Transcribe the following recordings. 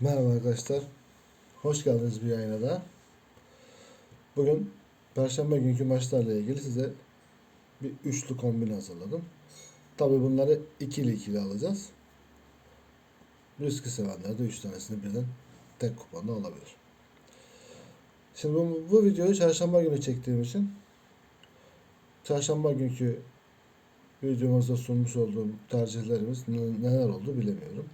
Merhaba arkadaşlar. Hoş geldiniz bir yayına daha. Bugün Perşembe günkü maçlarla ilgili size bir üçlü kombin hazırladım. Tabi bunları ikili ikili alacağız. Riski sevenler de üç tanesini birden tek kuponda alabilir. Şimdi bu, bu videoyu çarşamba günü çektiğim için çarşamba günkü videomuzda sunmuş olduğum tercihlerimiz ne- neler oldu bilemiyorum.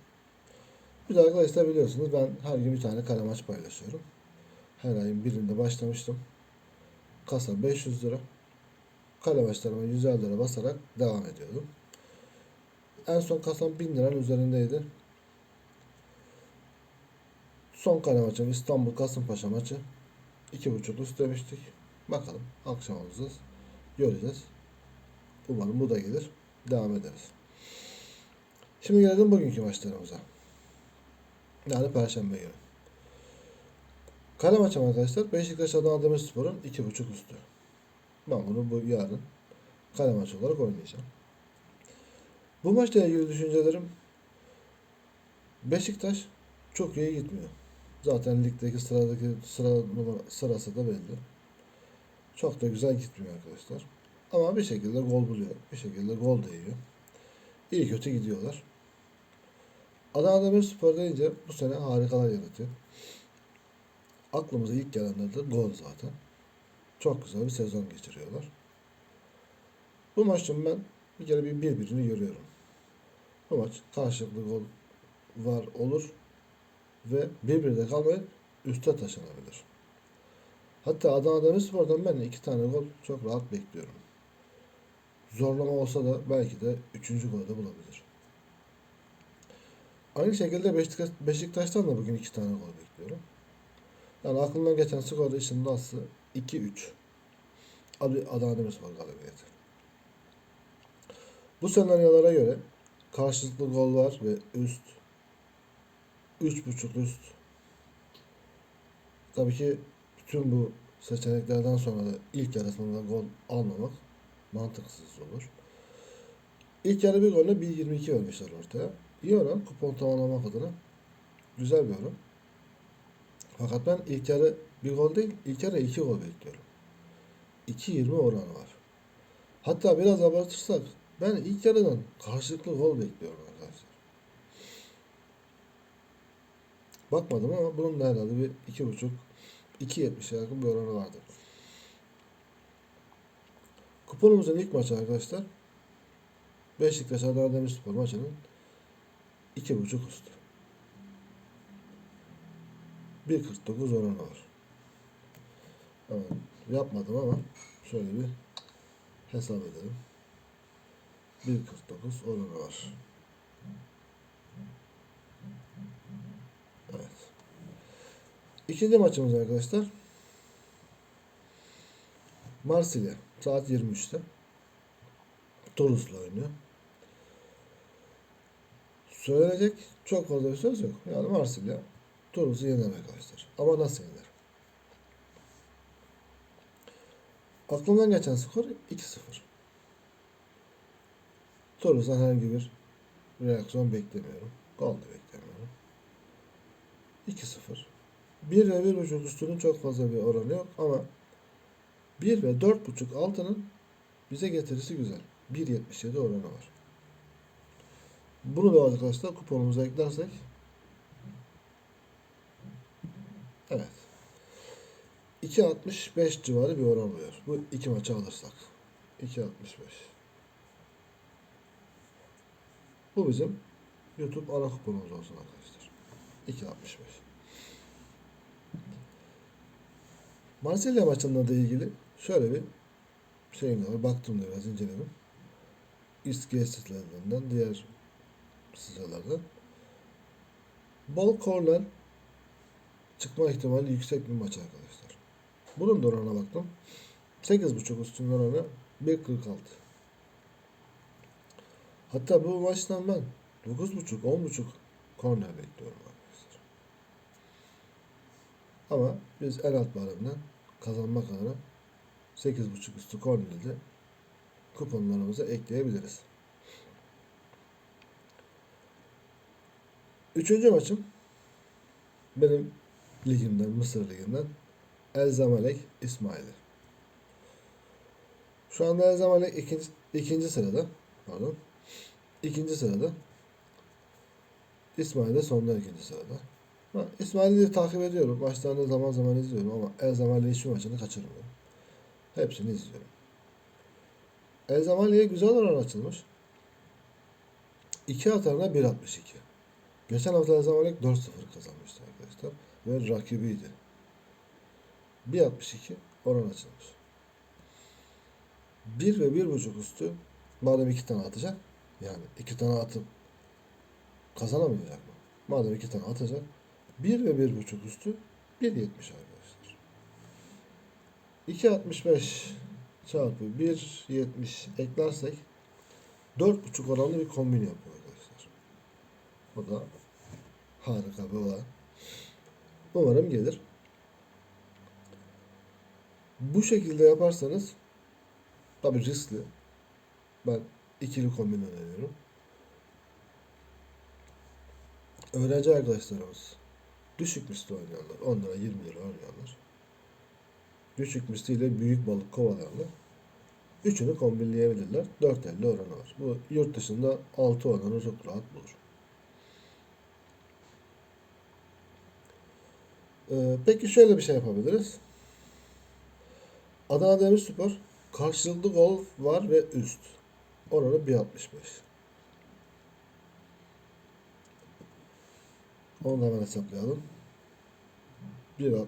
Bir de arkadaşlar biliyorsunuz ben her gün bir tane kare maç paylaşıyorum. Her ayın birinde başlamıştım. Kasa 500 lira. Kale maçlarıma 150 lira basarak devam ediyordum. En son kasam 1000 liranın üzerindeydi. Son kale maçım İstanbul Kasımpaşa maçı. 2.5 üst demiştik. Bakalım akşam olacağız. Göreceğiz. Umarım bu da gelir. Devam ederiz. Şimdi gelelim bugünkü maçlarımıza. Yani Perşembe günü. Kale maçım arkadaşlar Beşiktaş Adana Demirspor'un 2.5 üstü. Ben bunu bu yarın kale maçı olarak oynayacağım. Bu maçla ilgili düşüncelerim Beşiktaş çok iyi gitmiyor. Zaten ligdeki sıradaki sıra numara, sırası da belli. Çok da güzel gitmiyor arkadaşlar. Ama bir şekilde gol buluyor. Bir şekilde gol da yiyor. İyi kötü gidiyorlar. Adana Demirspor deyince bu sene harikalar yaratıyor. Aklımıza ilk gelenler de gol zaten. Çok güzel bir sezon geçiriyorlar. Bu maçın ben bir kere bir birbirini görüyorum. Bu maç karşılıklı gol var olur ve birbirine kalmayıp üste taşınabilir. Hatta Adana Demirspor'dan ben iki tane gol çok rahat bekliyorum. Zorlama olsa da belki de üçüncü golü de bulabilir. Aynı şekilde Beşiktaş, Beşiktaş'tan da bugün iki tane gol bekliyorum. Yani aklımdan geçen skor dışında aslı 2-3. Adı Adana Demirspor galibiyeti. Bu senaryolara göre karşılıklı gol var ve üst 3.5 üst. Tabii ki bütün bu seçeneklerden sonra da ilk yarısında gol almamak mantıksız olur. İlk yarı bir golle 1.22 vermişler ortaya. İyi oran kupon tamamlamak adına. Güzel bir oran. Fakat ben ilk yarı bir gol değil, ilk yarı iki gol bekliyorum. 2.20 oranı var. Hatta biraz abartırsak ben ilk yarıdan karşılıklı gol bekliyorum arkadaşlar. Bakmadım ama bunun da herhalde bir iki buçuk, 2.70'e yakın bir oranı vardır. Kuponumuzun ilk maçı arkadaşlar Beşiktaş Adana Demirspor maçının 2.5 üstü. 1.49 oranı var. Evet, yapmadım ama şöyle bir hesap edelim. 1.49 oranı var. Evet. İkinci maçımız arkadaşlar. Marsilya saat 23'te. Toulouse'la oynuyor. Söylenecek çok fazla bir söz yok. Yani Marsilya Toulouse'u yener arkadaşlar. Ama nasıl yener? Aklımdan geçen skor 2-0. Toulouse'dan herhangi bir reaksiyon beklemiyorum. Gol da beklemiyorum. 2-0. 1 ve 1.5 üstünün çok fazla bir oranı yok ama 1 ve 4.5 altının bize getirisi güzel. 1.77 oranı var. Bunu da arkadaşlar kuponumuza eklersek Evet. 2.65 civarı bir oran oluyor. Bu iki maçı alırsak. 2.65. Bu bizim YouTube ana kuponumuz olsun arkadaşlar. 2.65. Marsilya maçında da ilgili şöyle bir şeyim var. Baktım da biraz inceledim. XG sitelerinden, diğer sitelerden. Bol korner çıkma ihtimali yüksek bir maç arkadaşlar. Bunun da oranına baktım. 8.5 üstün oranı 1.46. Hatta bu maçtan ben 9.5 10.5 korner bekliyorum arkadaşlar. Ama biz el alt baremden kazanmak adına 8.5 üstü korneri de kuponlarımıza ekleyebiliriz. Üçüncü maçım benim ligimden, Mısır liginden El Zamalek İsmail'i. Şu anda El Zamalek ikinci, ikinci sırada. Pardon. İkinci sırada. İsmail de sondan ikinci sırada. Ha, İsmail'i takip ediyorum. Maçlarını zaman zaman izliyorum ama El Zamalek'in hiçbir maçını kaçırmıyorum. Hepsini izliyorum. El Zamalek'e güzel oran açılmış. 2 atarına 1.62. Geçen hafta Zamalek 4-0 kazanmıştı arkadaşlar. Ve rakibiydi. 1.62 oran açılmış. 1 ve 1.5 üstü madem 2 tane atacak yani 2 tane atıp kazanamayacak mı? Madem 2 tane atacak 1 ve 1.5 üstü 1.70 arkadaşlar. 2.65 çarpı 1.70 eklersek 4.5 oranlı bir kombin yapıyor arkadaşlar. Bu da harika olay. Umarım gelir. Bu şekilde yaparsanız tabi riskli. Ben ikili kombin öneriyorum. Öğrenci arkadaşlarımız düşük misli oynayanlar, 10 lira 20 lira oynayanlar düşük misliyle büyük balık kovalayanlar üçünü kombinleyebilirler. 4.50 oranı var. Bu yurt dışında 6 oranı çok rahat bulur. Ee, peki şöyle bir şey yapabiliriz. Adana Demirspor karşılıklı gol var ve üst. Oranı 1.65. Onu da hemen hesaplayalım. 1.65.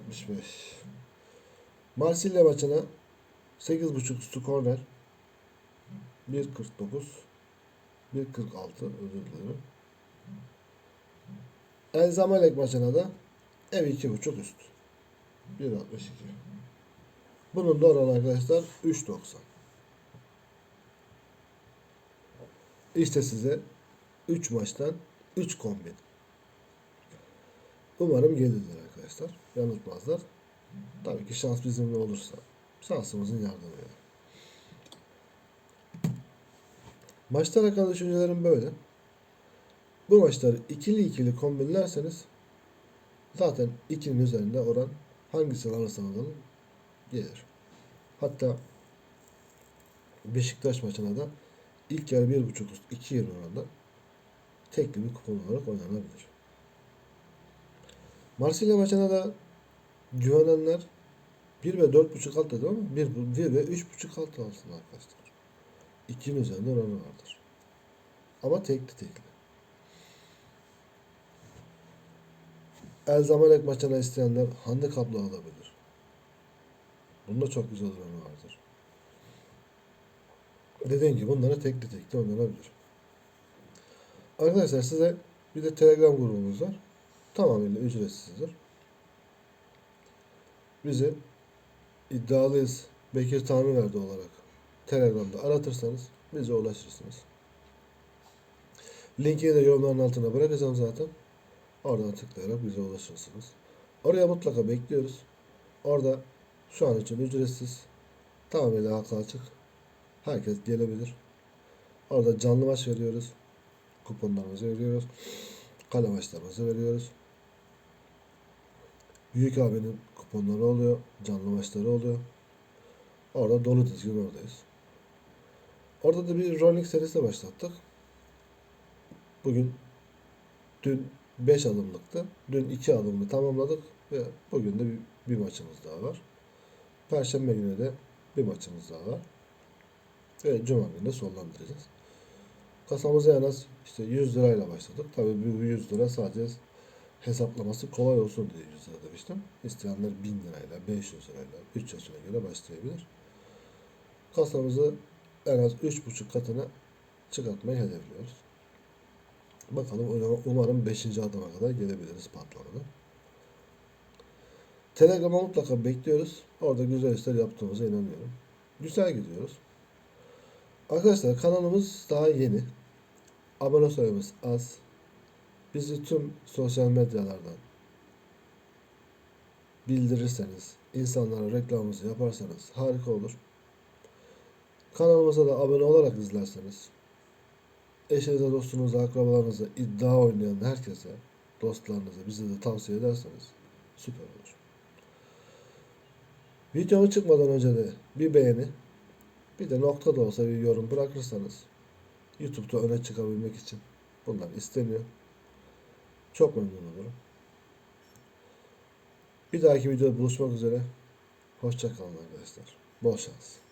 Marsilya maçına 8.5 üstü korner 1.49 1.46 özür dilerim. El Zamalek maçına da ev 2.5 üst. 1.62. Bunun da oranı arkadaşlar 3.90. İşte size 3 maçtan 3 kombin. Umarım gelirler arkadaşlar. Yanıltmazlar. Tabii ki şans bizimle olursa. Şansımızın yardımıyla. Maçlar hakkında düşüncelerim böyle. Bu maçları ikili ikili kombinlerseniz zaten ikinin üzerinde oran hangisini alırsan alalım gelir. Hatta Beşiktaş maçına da ilk yarı 1.5 üst 2 yarı oranda tekli bir kupon olarak oynanabilir. Marsilya maçına da güvenenler 1 ve 4.5 alt dedim ama 1, 1 ve 3.5 alt alsın arkadaşlar. 2'nin üzerinde oranı vardır. Ama tekli tekli. El Zamalek maçına isteyenler handikaplı alabilir. Bunda çok güzel oranı vardır. Dediğim gibi bunları tekli tekli oynanabilir. Arkadaşlar size bir de Telegram grubumuz var. Tamamıyla ücretsizdir. Bizi iddialıyız Bekir Tanrıverdi olarak Telegram'da aratırsanız bize ulaşırsınız. Linkini de yorumların altına bırakacağım zaten. Oradan tıklayarak bize ulaşırsınız. Oraya mutlaka bekliyoruz. Orada şu an için ücretsiz. Tamamıyla halka açık. Herkes gelebilir. Orada canlı maç veriyoruz. Kuponlarımızı veriyoruz. Kale maçlarımızı veriyoruz. Büyük abinin kuponları oluyor. Canlı maçları oluyor. Orada dolu dizgin oradayız. Orada da bir rolling serisi başlattık. Bugün dün 5 adımlıktı. Dün 2 adımlı tamamladık ve bugün de bir, bir maçımız daha var. Perşembe günü de bir maçımız daha var. Ve cuma günü de sonlandıracağız. Kasamıza en az işte 100 lirayla başladık. Tabii bu 100 lira sadece hesaplaması kolay olsun diye 100 lira demiştim. İsteyenler 1000 lirayla, 500 lirayla, 3 yaşına göre başlayabilir. Kasamızı en az 3,5 katına çıkartmayı hedefliyoruz. Bakalım umarım 5. adıma kadar gelebiliriz patlamada. Telegram'a mutlaka bekliyoruz. Orada güzel işler yaptığımıza inanıyorum. Güzel gidiyoruz. Arkadaşlar kanalımız daha yeni. Abone sayımız az. Bizi tüm sosyal medyalardan bildirirseniz, insanlara reklamımızı yaparsanız harika olur. Kanalımıza da abone olarak izlerseniz, eşinize, dostunuza, akrabalarınıza iddia oynayan herkese dostlarınıza, bize de tavsiye ederseniz süper olur. Videomu çıkmadan önce de bir beğeni, bir de nokta da olsa bir yorum bırakırsanız YouTube'da öne çıkabilmek için bunlar isteniyor. Çok memnun olurum. Bir dahaki videoda buluşmak üzere. Hoşçakalın arkadaşlar. Bol şans.